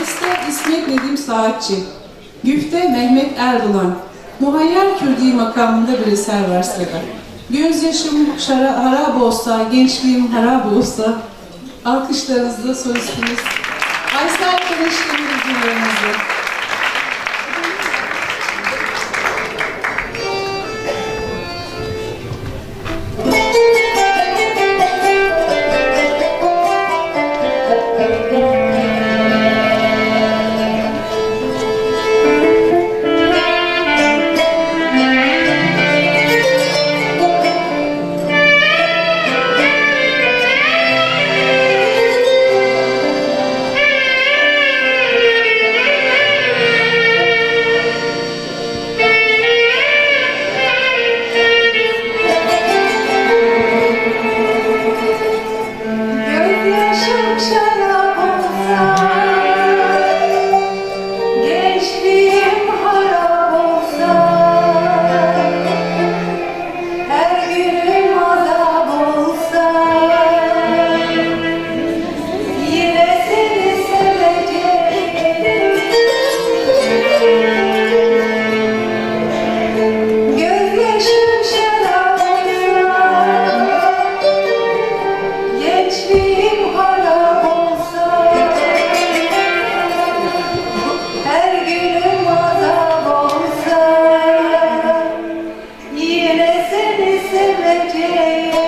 Beste İsmet Nedim Saatçi. Güfte Mehmet Erdoğan. Muhayyer Kürdi makamında bir eser var sırada. Gözyaşım şara, harap olsa, gençliğim harap olsa. Alkışlarınızla solistimiz. Aysel Kılıçdaroğlu aramızda. day.